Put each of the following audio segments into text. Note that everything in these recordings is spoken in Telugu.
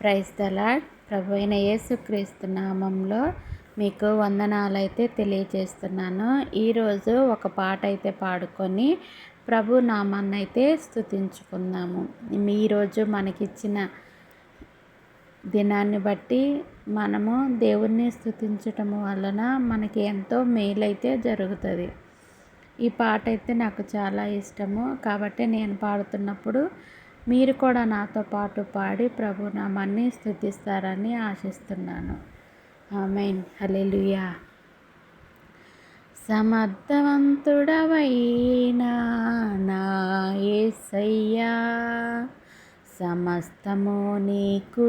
ప్రైజ్ దలాడ్ ప్రభు అయిన యేసుక్రీస్తు నామంలో మీకు వందనాలైతే తెలియజేస్తున్నాను. ఈరోజు ఒక పాట అయితే పాడుకొని ప్రభు నామాన్ని అయితే స్థుతించుకుందాము ఈరోజు మనకిచ్చిన దినాన్ని బట్టి మనము దేవుణ్ణి స్థుతించటం వలన మనకి ఎంతో మేలైతే జరుగుతుంది. ఈ పాట అయితే నాకు చాలా ఇష్టము. కాబట్టి నేను పాడుతున్నప్పుడు మీరు కూడా నాతో పాటు పాడి ప్రభు నామాన్ని స్థుతిస్తారని ఆశిస్తున్నాను. ఆమెన్. హలెలుయా సమర్థవంతుడవైనా నా ఏసయ్యా సమస్తము నీకు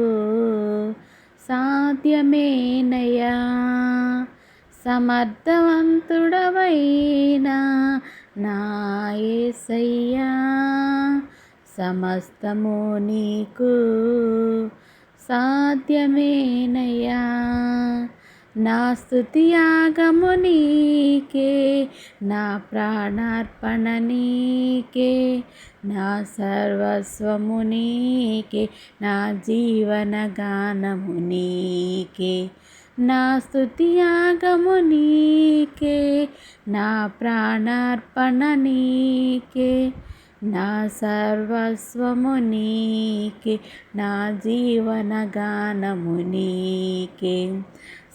సాధ్యమేనయ్యా. సమర్థవంతుడవైనా నా ఏసయ్యా సమస్తము నీకు సాధ్యమేనయ్యా. నా స్థుతియాగము నీకే నా ప్రాణార్పణ నీకే నా సర్వస్వము నీకే నా జీవన గానము నీకే. నా స్థుతియాగము నీకే నా ప్రాణార్పణ నీకే. నా సర్వస్వము నీకే నా జీవన గానము నీకే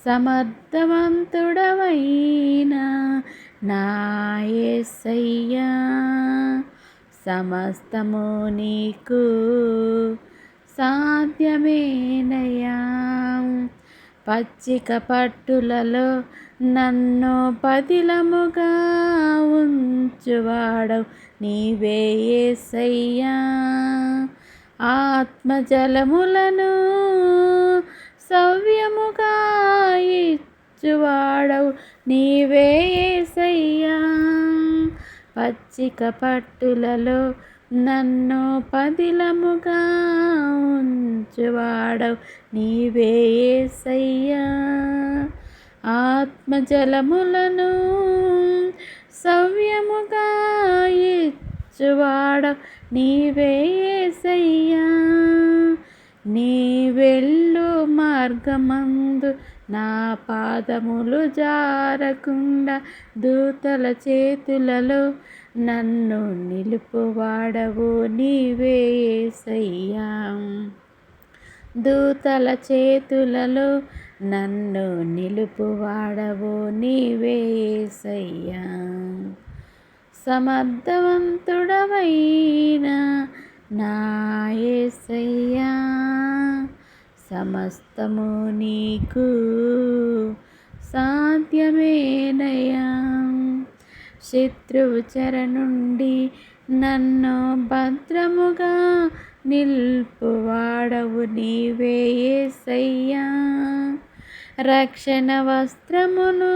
సమర్థవంతుడవైనా నాయసయ్యా సమస్తము నీకు సాధ్యమేనయ్యా. పచ్చిక పట్టులలో నన్ను పదిలముగా ఉంచువాడవు నీవే ఏసయ్యా. ఆత్మజలములను సవ్యముగా ఇచ్చువాడవు నీవే ఏసయ్యా. పచ్చిక పట్టులలో నన్ను పదిలముగా ఉంచువాడవు నీవే ఏసయ్యా. ఆత్మజలములను సవ్యముగా ఇచ్చువాడవు నీవే ఏసయ్యా. నీ వెళ్ళు మార్గమందు నా పాదములు జారకుండా దూతల చేతులలో నన్ను నిలుపువాడవు నీవే ఏసయ్యా. దూతల చేతులలో నన్ను నిలుపువాడవు నీవేసయ్యా సమర్థవంతుడవైన నాయసయ్యా సమస్తము నీకు. సాధ్యమేనయా శత్రువు చెర నుండి నన్ను భద్రముగా నిల్పువాడవు నీవే ఏసయ్యా. రక్షణ వస్త్రమును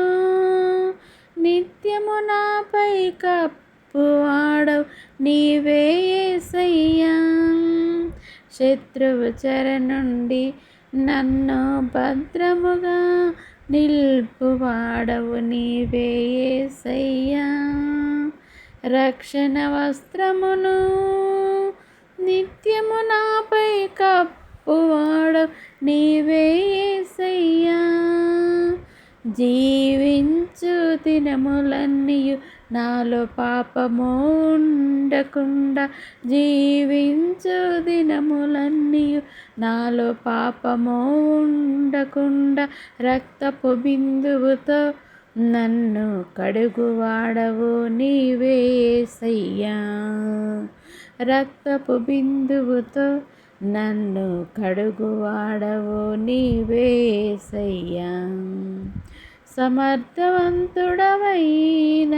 నిత్యము నాపై కప్పువాడవు నీవే ఏసయ్యా. శత్రువు చెర నుండి నన్ను భద్రముగా నిల్పువాడవు నీవే ఏసయ్యా. రక్షణ వస్త్రమును నిత్యము నాపై కప్పువాడవు నీవే ఏసయ్యా. జీవించు దినములన్నీయు నాలో పాపము ఉండకుండా జీవించు దినములన్నీయు నాలో పాపము ఉండకుండా రక్తపు బిందువుతో నన్ను కడుగువాడవు నీవేసయ్యా రక్తపు బిందువుతో నన్ను కడుగువాడవు నీవేసయ్యా సమర్థవంతుడవైన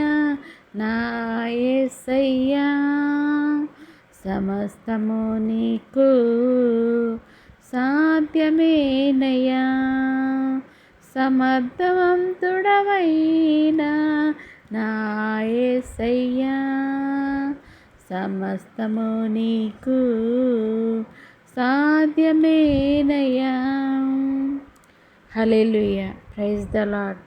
నాయసయ్యా సమస్తము నీకు సాధ్యమేనయ్యా. సమర్థవంతుడవైన నాయసయ్యా సమస్తము నీకు సాధ్యమేనయ్యా. Hallelujah praise the lord